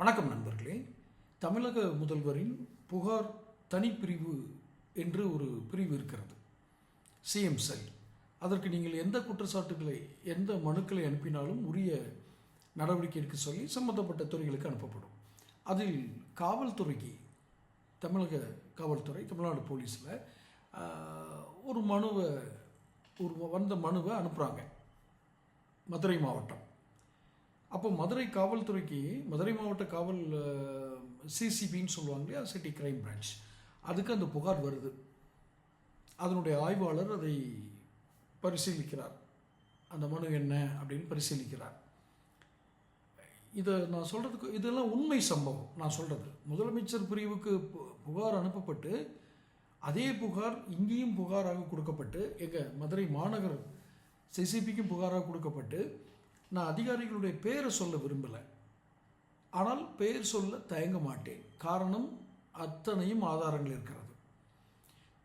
வணக்கம் நண்பர்களே. தமிழக முதல்வரின் புகார் தனிப்பிரிவு என்று ஒரு பிரிவு இருக்கிறது. சிஎம் செல் அதற்கு நீங்கள் எந்த குற்றச்சாட்டுகளை எந்த மனுக்களை அனுப்பினாலும் உரிய நடவடிக்கை எடுக்க சொல்லி சம்பந்தப்பட்ட துறைகளுக்கு அனுப்பப்படும். அதில் காவல்துறைக்கு தமிழக காவல்துறை தமிழ்நாடு போலீஸில் ஒரு மனுவை ஒரு வந்த மனுவை அனுப்புகிறாங்க மதுரை மாவட்டம். அப்போ மதுரை காவல்துறைக்கு மதுரை மாவட்ட காவல் சிசிபின்னு சொல்லுவாங்க இல்லையா? சிட்டி கிரைம் பிரான்ச் அதுக்கு அந்த புகார் வருது. அதனுடைய ஆய்வாளர் அதை பரிசீலிக்கிறார். அந்த மனு என்ன அப்படின்னு பரிசீலிக்கிறார். இதை நான் சொல்கிறதுக்கு இதெல்லாம் உண்மை சம்பவம் நான் சொல்கிறது முதலமைச்சர் பிரிவுக்கு பு- புகார் அனுப்பப்பட்டு அதே புகார் இங்கேயும் புகாராக கொடுக்கப்பட்டு எங்கள் மதுரை மாநகர் சிசிபிக்கும் புகாராக கொடுக்கப்பட்டு நான் அதிகாரிகளுடைய பெயரை சொல்ல விரும்பலை. ஆனால் பெயர் சொல்ல தயங்க மாட்டேன். காரணம் அத்தனையும் ஆதாரங்கள் இருக்கிறது.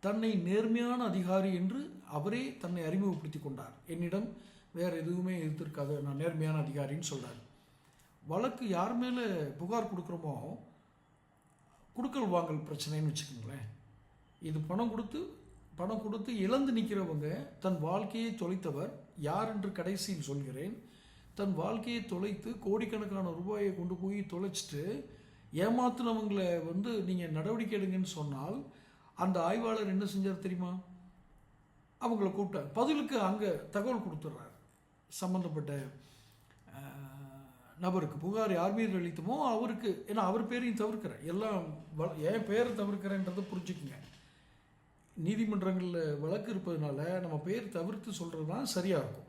தன்னை நேர்மையான அதிகாரி என்று அவரே தன்னை அறிமுகப்படுத்தி கொண்டார். என்னிடம் வேறு எதுவுமே எதிர்த்திருக்காது நான் நேர்மையான அதிகாரின்னு சொல்கிறார் வழக்கு யார் மேலே புகார் கொடுக்குறோமோ கொடுக்கல் வாங்கல் பிரச்சனைன்னு வச்சுக்கோங்களேன். இது பணம் கொடுத்து பணம் கொடுத்து இழந்து நிற்கிறவங்க தன் வாழ்க்கையை தொலைத்தவர். யார் என்று கடைசியில் சொல்கிறேன். தன் வாழ்க்கையை தொலைத்து கோடிக்கணக்கான ரூபாயை கொண்டு போய் தொலைச்சிட்டு ஏமாத்தினவங்களை வந்து நீங்கள் நடவடிக்கை எடுங்கன்னு சொன்னால் அந்த ஆய்வாளர் என்ன செஞ்சார் தெரியுமா? அவங்கள கூப்பிட்டார். பதிலுக்கு அங்கே தகவல் கொடுத்துட்றாரு சம்மந்தப்பட்ட நபருக்கு. புகார் யார் மீது அளித்தமோ அவருக்கு. ஏன்னா அவர் பேரையும் தவிர்க்கிறேன் எல்லாம் வ- என் பேரை தவிர்க்கிறேன்றதை புரிஞ்சுக்குங்க. நீதிமன்றங்களில் வழக்கு இருப்பதுனால நம்ம பேர் தவிர்த்து சொல்கிறது தான் சரியாக இருக்கும்.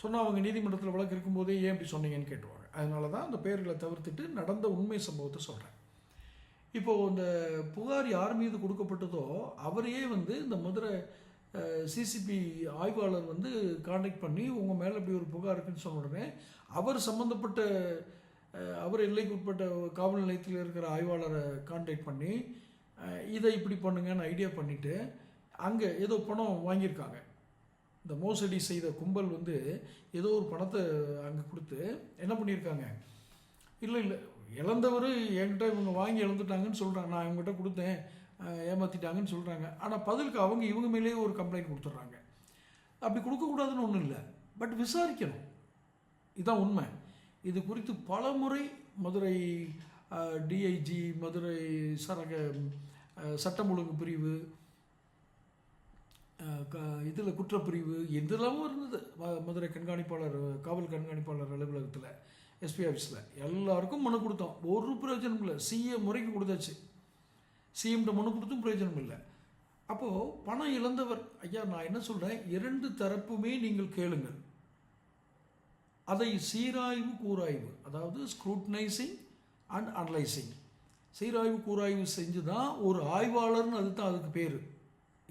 சொன்னால் அவங்க நீதிமன்றத்தில் வழக்கு இருக்கும்போதே ஏன் இப்படி சொன்னீங்கன்னு கேட்டுவாங்க அதனால தான் அந்த பேர்களை தவிர்த்துட்டு நடந்த உண்மை சம்பவத்தை சொல்கிறேன் இப்போது இந்த புகார் யார் மீது கொடுக்கப்பட்டதோ அவரையே வந்து இந்த மதுரை சிசிபி ஆய்வாளர் வந்து காண்டாக்ட் பண்ணி உங்கள் மேலே இப்படி ஒரு புகார் இருக்குன்னு சொன்ன உடனே அவர் சம்மந்தப்பட்ட அவர் எல்லைக்கு உட்பட்ட காவல் நிலையத்தில் இருக்கிற ஆய்வாளரை காண்டாக்ட் பண்ணி இதை இப்படி பண்ணுங்கன்னு ஐடியா பண்ணிவிட்டு அங்கே ஏதோ பணம் வாங்கியிருக்காங்க. இந்த மோசடி செய்த கும்பல் வந்து ஏதோ ஒரு பணத்தை அங்கே கொடுத்து என்ன பண்ணியிருக்காங்க? இல்லை இல்லை இழந்தவர் என்கிட்ட இவங்க வாங்கி இழந்துட்டாங்கன்னு சொல்கிறாங்க நான் இவங்ககிட்ட கொடுத்தேன் ஏமாற்றிட்டாங்கன்னு சொல்கிறாங்க ஆனால் பதிலுக்கு அவங்க இவங்க மேலேயே ஒரு கம்ப்ளைண்ட் கொடுத்துட்றாங்க. அப்படி கொடுக்கக்கூடாதுன்னு ஒன்றும் இல்லை. பட் விசாரிக்கணும். இதுதான் உண்மை. இது குறித்து பல முறை மதுரை டிஐஜி மதுரை சரக சட்டம் ஒழுங்கு பிரிவு இதில் குற்றப்பிரிவு எதெல்லாமோ இருந்தது. ம- மதுரை கண்காணிப்பாளர் காவல் கண்காணிப்பாளர் அலுவலகத்தில் எஸ்பி ஆஃபீஸில் எல்லாருக்கும் மனு கொடுத்தோம். ஒரு பிரயோஜனம் இல்லை. சிஎம் முறைக்கு கொடுத்தாச்சு. சிஎம்கிட்ட மனு கொடுத்தும் பிரயோஜனம் இல்லை. அப்போது பணம் இழந்தவர். ஐயா நான் என்ன சொல்கிறேன் இரண்டு தரப்புமே நீங்கள் கேளுங்கள். அதை சீராய்வு கூராய்வு அதாவது ஸ்க்ரூட்னைசிங் அண்ட் அனலைசிங் சீராய்வு கூராய்வு செஞ்சு தான் ஒரு ஆய்வாளர்னு அது தான் அதுக்கு பேர்.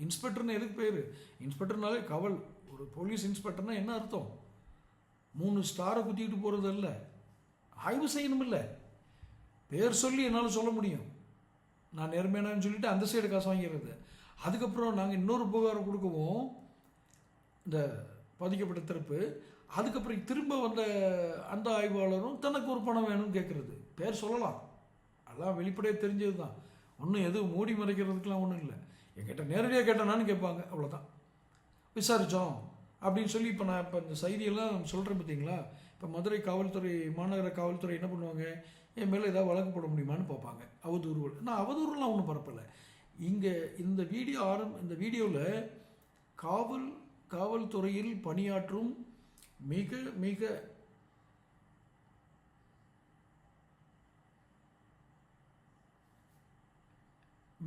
இன்ஸ்பெக்டர்னு எதுக்கு பேர்? இன்ஸ்பெக்டர்னாலே கவல். ஒரு போலீஸ் இன்ஸ்பெக்டர்னா என்ன அர்த்தம்? மூணு ஸ்டாரை குத்திக்கிட்டு போகிறது இல்லை ஆய்வு செய்யணும் இல்லை பேர் சொல்லி என்னால் சொல்ல முடியும். நான் நேர்மையானு சொல்லிட்டு அந்த சைடு காசு வாங்கிடுறது. அதுக்கப்புறம் நாங்கள் இன்னொரு புகார் கொடுக்கவும் இந்த பாதிக்கப்பட்ட திறப்பு அதுக்கப்புறம் திரும்ப வந்த அந்த ஆய்வாளரும் தனக்கு ஒரு பணம் வேணும்னு கேட்குறது பேர் சொல்லலாம். அதெல்லாம் வெளிப்படையாக தெரிஞ்சது தான் ஒன்றும் எதுவும் மூடி மறைக்கிறதுக்கெலாம் ஒன்றும் இல்லை. என்கிட்ட நேரடியாக கேட்டேனான்னு கேட்பாங்க அவ்வளோதான் விசாரித்தோம் அப்படின்னு சொல்லி இப்போ நான் இப்போ இந்த செய்தியெல்லாம் சொல்கிறேன் பார்த்தீங்களா இப்போ மதுரை காவல்துறை மாநகர காவல்துறை என்ன பண்ணுவாங்க? என் மேலே ஏதாவது வழக்கு போட முடியுமான்னு பார்ப்பாங்க. அவதூறுகள் நான் அவதூறுலாம் ஒன்றும் பரப்பலை. இங்கே இந்த வீடியோ ஆரம் இந்த வீடியோவில் காவல் காவல்துறையில் பணியாற்றும் மிக மிக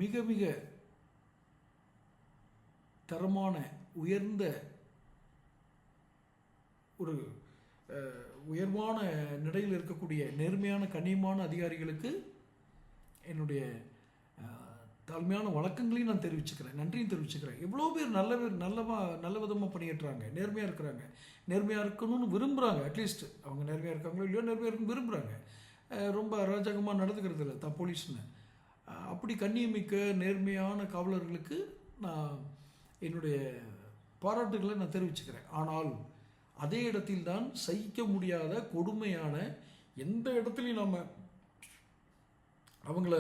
மிக மிக தரமான உயர்ந்த ஒரு உயர்வான நிலையில் இருக்கக்கூடிய நேர்மையான கண்ணியமான அதிகாரிகளுக்கு என்னுடைய தாழ்மையான வழக்கங்களையும் நான் தெரிவிச்சுக்கிறேன். நன்றியும் தெரிவிச்சுக்கிறேன். எவ்வளோ பேர் நல்ல பேர் நல்லவா நல்ல விதமாக பணியேற்றுறாங்க நேர்மையாக இருக்கிறாங்க. நேர்மையாக இருக்கணும்னு விரும்புகிறாங்க அட்லீஸ்ட் அவங்க நேர்மையாக இருக்காங்களோ இல்லையோ நேர்மையாக இருக்குன்னு விரும்புகிறாங்க ரொம்ப அராஜகமாக நடந்துக்கிறது இல்லை தான் போலீஸ்னு அப்படி கண்ணியமிக்க நேர்மையான காவலர்களுக்கு நான் என்னுடைய பாராட்டுகளை நான் தெரிவிச்சுக்கிறேன். ஆனால் அதே இடத்தில் தான் சகிக்க முடியாத கொடுமையான எந்த இடத்துலையும் நம்ம அவங்கள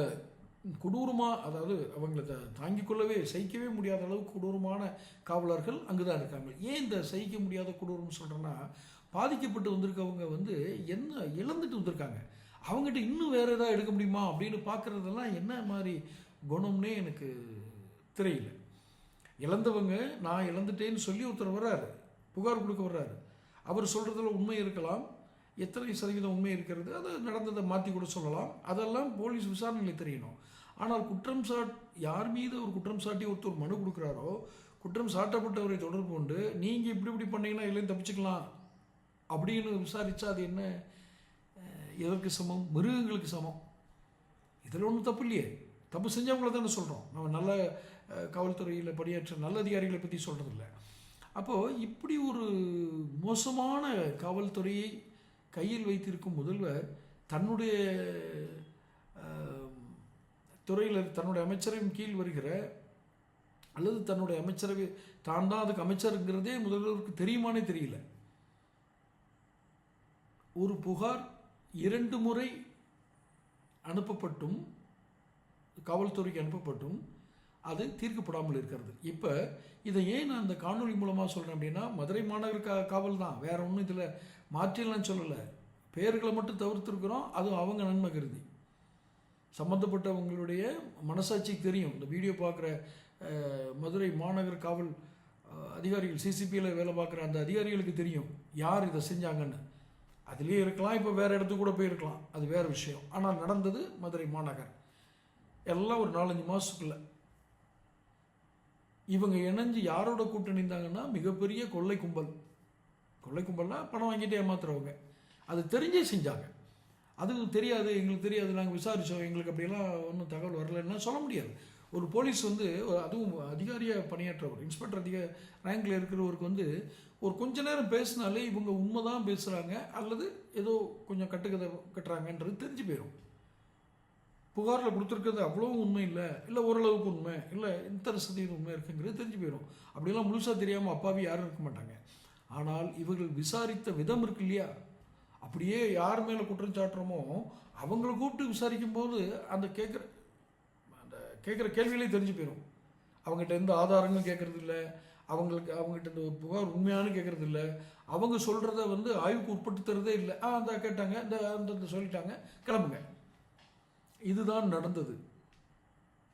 கொடூரமாக அதாவது அவங்கள த- தாங்கிக் கொள்ளவே சகிக்கவே முடியாத அளவுக்கு கொடூரமான காவலர்கள் அங்கே தான் இருக்காங்க. ஏன் இந்த சகிக்க முடியாத கொடூரம் சொல்கிறேன்னா பாதிக்கப்பட்டு வந்திருக்கவங்க வந்து என்ன இழந்துட்டு வந்திருக்காங்க. அவங்ககிட்ட இன்னும் வேறு எதாவது எடுக்க முடியுமா அப்படின்னு பார்க்குறதெல்லாம் என்ன மாதிரி குணம்னே எனக்கு தெரியல. இழந்தவங்க நான் இழந்துட்டேன்னு சொல்லி ஒருத்தர் வர்றாரு. புகார் கொடுக்க வர்றாரு. அவர் சொல்கிறதுல உண்மை இருக்கலாம். எத்தனை சதவீதம் உண்மை இருக்கிறது அது நடந்ததை மாற்றி கூட சொல்லலாம். அதெல்லாம் போலீஸ் விசாரணையில் தெரியணும். ஆனால் குற்றம் சாட் யார் மீது ஒரு குற்றம் சாட்டி ஒருத்தர் மனு கொடுக்குறாரோ குற்றம் சாட்டப்பட்டவரை தொடர்பு கொண்டு நீங்கள் இப்படி இப்படி பண்ணீங்கன்னா இல்லைன்னு தப்பிச்சுக்கலாம். அப்படின்னு விசாரித்தா அது என்ன? எதற்கு சமம்? மிருகங்களுக்கு சமம். இதில் ஒன்றும் தப்பு இல்லையே. தப்பு செஞ்சவங்கள தானே சொல்கிறோம் நம்ம நல்ல காவல்துறையில் பணியாற்ற நல்ல அதிகாரிகளை பற்றி சொல்கிறதில்ல அப்போது இப்படி ஒரு மோசமான காவல்துறையை கையில் வைத்திருக்கும் முதல்வர் தன்னுடைய துறையில் தன்னுடைய அமைச்சரின் கீழ் வருகிற அல்லது தன்னுடைய அமைச்சரவை தான் தான் அதுக்கு அமைச்சருங்கிறதே முதல்வருக்கு தெரியுமானே தெரியல. ஒரு புகார் இரண்டு முறை அனுப்பப்பட்டும் காவல்துறைக்கு அனுப்பப்பட்டும். அது தீர்க்கப்படாமல் இருக்கிறது. இப்போ இதை ஏன் நான் இந்த காணொலி மூலமாக சொல்கிறேன் அப்படின்னா மதுரை மாநகர் கா காவல் தான் வேற ஒன்றும் இதில் மாற்றிடலாம் சொல்லலை. பெயர்களை மட்டும் தவிர்த்துருக்குறோம் அதுவும் அவங்க நன்மை கருதி. சம்மந்தப்பட்டவங்களுடைய மனசாட்சிக்கு தெரியும். இந்த வீடியோ பார்க்குற மதுரை மாநகர் காவல் அதிகாரிகள் சிசிபியில் வேலை பார்க்குற அந்த அதிகாரிகளுக்கு தெரியும். யார் இதை செஞ்சாங்கன்னு. அதுலேயே இருக்கலாம் இப்போ வேறு இடத்துக்கு கூட போயிருக்கலாம். அது வேறு விஷயம். ஆனால் நடந்தது மதுரை மாநகர். எல்லாம் ஒரு நாலஞ்சு மாதத்துக்குள்ளே இவங்க இணைஞ்சு யாரோட கூட்டணிந்தாங்கன்னா மிகப்பெரிய கொள்ளை கும்பல். கொள்ளை கும்பல்னா பணம் வாங்கிட்டு ஏமாத்துறவங்க. அது தெரிஞ்சே செஞ்சாங்க. அது தெரியாது எங்களுக்கு தெரியாது நாங்கள் விசாரித்தோம் எங்களுக்கு அப்படியெல்லாம் ஒன்றும் தகவல் வரலைன்னா சொல்ல முடியாது. ஒரு போலீஸ் வந்து அதுவும் அதிகாரியாக பணியாற்றவர் இன்ஸ்பெக்டர் அதிக ரேங்கில் இருக்கிறவருக்கு வந்து ஒரு கொஞ்ச நேரம் பேசினாலே இவங்க உண்மை தான் பேசுகிறாங்க அல்லது ஏதோ கொஞ்சம் கட்டுக்கதை கட்டுறாங்கன்றது தெரிஞ்சு போயிடும் புகாரில் கொடுத்துருக்கிறது அவ்வளோ உண்மை இல்லை. இல்லை ஓரளவுக்கு உண்மை இல்லை இத்தனை சதவீதம் உண்மை இருக்குங்கிறது தெரிஞ்சு போயிடும் அப்படிலாம் முழுசாக தெரியாமல் அப்பாவி யாரும் இருக்க மாட்டாங்க. ஆனால் இவர்கள் விசாரித்த விதம் இருக்கு இல்லையா? அப்படியே யார் மேலே குற்றம் சாட்டுறோமோ அவங்கள கூப்பிட்டு விசாரிக்கும் போது அந்த கேட்குற அந்த கேட்குற கேள்விகளே தெரிஞ்சு போயிடும் அவங்ககிட்ட எந்த ஆதாரங்களும் கேட்கறது இல்லை. அவங்களுக்கு அவங்ககிட்ட இந்த புகார் உண்மையானு கேட்கறது இல்லை. அவங்க சொல்கிறத வந்து ஆய்வுக்கு உட்படுத்துறதே இல்லை. ஆ அந்த கேட்டாங்க இந்த அந்த இந்த சொல்லிட்டாங்க. கிளம்புங்க. இதுதான் நடந்தது.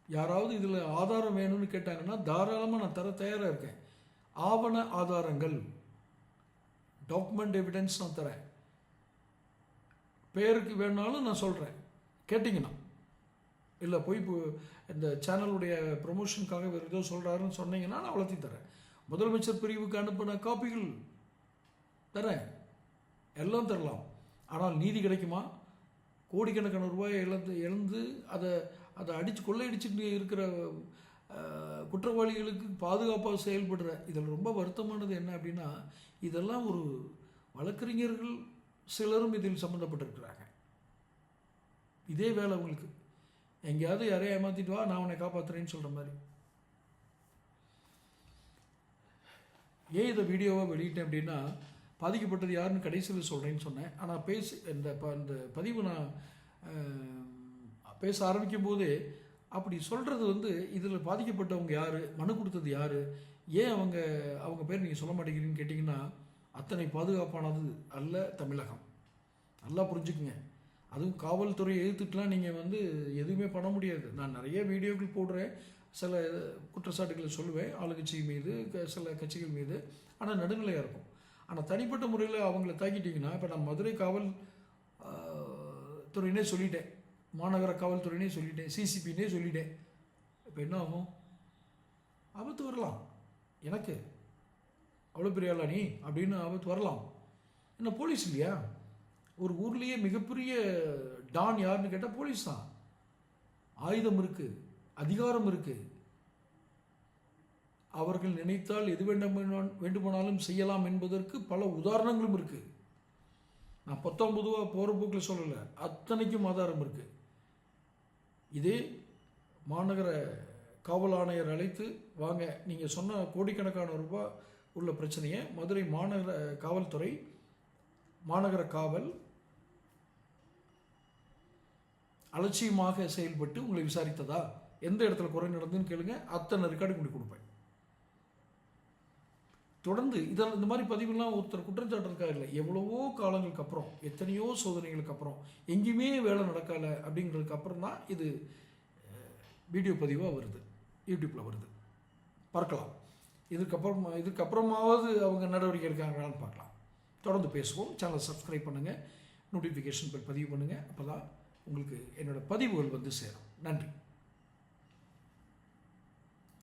யாராவது இதில் ஆதாரம் வேணும்னு கேட்டாங்கன்னா தாராளமாக நான் தர தயாராக இருக்கேன். ஆவண ஆதாரங்கள். டாக்குமெண்ட் எவிடன்ஸ் நான் தரேன். பேருக்கு வேணாலும் நான் சொல்கிறேன் கேட்டிங்கன்னா. இல்லை போய் இப்போ இந்த சேனலுடைய ப்ரொமோஷனுக்காக வேறு ஏதோ சொல்கிறாருன்னு சொன்னீங்கன்னா நான் வளர்த்தி தரேன். முதலமைச்சர் பிரிவுக்கு அனுப்பின காப்பிகள் தரேன். எல்லாம் தரலாம். ஆனால் நீதி கிடைக்குமா? கோடிக்கணக்கான ரூபாயை இழந்து இழந்து அதை அதை அடித்து கொள்ளையடிச்சுட்டு இருக்கிற குற்றவாளிகளுக்கு பாதுகாப்பாக செயல்படுற இதில் ரொம்ப வருத்தமானது என்ன அப்படின்னா இதெல்லாம் ஒரு வழக்கறிஞர்கள் சிலரும் இதில் சம்மந்தப்பட்டிருக்கிறாங்க இதே வேலை அவங்களுக்கு எங்கேயாவது யாரையும் ஏமாத்திட்டு வா நான் உன்னை காப்பாற்றுறேன்னு சொல்கிற மாதிரி. ஏன் இதை வீடியோவாக வெளியிட்டேன் அப்படின்னா பாதிக்கப்பட்டது யாருன்னு கடைசியில் சொல்கிறேன்னு சொன்னேன். ஆனால் பேசி இந்த ப இந்த பதிவு நான் பேச ஆரம்பிக்கும் போதே அப்படி சொல்கிறது வந்து இதில் பாதிக்கப்பட்டவங்க யார் மனு கொடுத்தது யார் ஏன் அவங்க அவங்க பேர் நீங்கள் சொல்ல மாட்டேங்கிறீங்கன்னு கேட்டிங்கன்னா அத்தனை பாதுகாப்பானது அல்ல தமிழகம். நல்லா புரிஞ்சுக்குங்க. அதுவும் காவல்துறையை எதிர்த்துட்டுலாம் நீங்கள் வந்து எதுவுமே பண்ண முடியாது. நான் நிறைய வீடியோக்கள் போடுறேன். சில குற்றச்சாட்டுகளை சொல்லுவேன். ஆளுங்கட்சி மீது க- சில கட்சிகள் மீது. ஆனால் நடுநிலையாக இருக்கும். ஆனால் தனிப்பட்ட முறையில் அவங்கள தாக்கிட்டிங்கன்னா இப்போ நான் மதுரை காவல் துறையினே சொல்லிட்டேன். மாநகர காவல்துறையினே சொல்லிட்டேன். சிசிபின்னே சொல்லிட்டேன். இப்போ என்ன ஆகும்? ஆபத்து வரலாம். எனக்கு? அவ்வளோ பெரிய ஆளா நீ? அப்படின்னு ஆபத்து வரலாம். என்ன போலீஸ் இல்லையா? ஒரு ஊர்லேயே மிகப்பெரிய டான் யாருன்னு கேட்டால் போலீஸ் தான். ஆயுதம் இருக்குது அதிகாரம் இருக்குது அவர்கள் நினைத்தால் எது வேண்டும் வேண்டுமானாலும் செய்யலாம் என்பதற்கு பல உதாரணங்களும் இருக்குது நான் பத்தொம்பதுவா போகிற போக்கில் சொல்லலை. அத்தனைக்கும் ஆதாரம் இருக்குது இதே மாநகர காவல் ஆணையர் அழைத்து வாங்க நீங்கள் சொன்ன கோடிக்கணக்கான ரூபாய் உள்ள பிரச்சனையை மதுரை மாநகர காவல்துறை மாநகர காவல் அலட்சியமாக செயல்பட்டு உங்களை விசாரித்ததா? எந்த இடத்துல குறை நடந்துன்னு கேளுங்க. அத்தனை ரெக்கார்டு கொண்டு கொடுப்பேன். தொடர்ந்து இதில் இந்த மாதிரி பதிவுலாம் ஒருத்தர் குற்றச்சாட்டுறதுக்கா இல்லை எவ்வளவோ காலங்களுக்கு அப்புறம் எத்தனையோ சோதனைகளுக்கு அப்புறம் எங்கேயுமே வேலை நடக்கலை அப்படிங்கிறதுக்கு அப்புறம் தான் இது வீடியோ பதிவாக வருது யூடியூப்பில் வருது. பார்க்கலாம். இதுக்கப்புறம் இதுக்கப்புறமாவது அவங்க நடவடிக்கை எடுக்காங்களான்னு பார்க்கலாம். தொடர்ந்து பேசுவோம். சேனலை சப்ஸ்கிரைப் பண்ணுங்கள் நோட்டிஃபிகேஷன் பதிவு பண்ணுங்கள் அப்போ தான் உங்களுக்கு என்னோடய பதிவுகள் வந்து சேரும். நன்றி.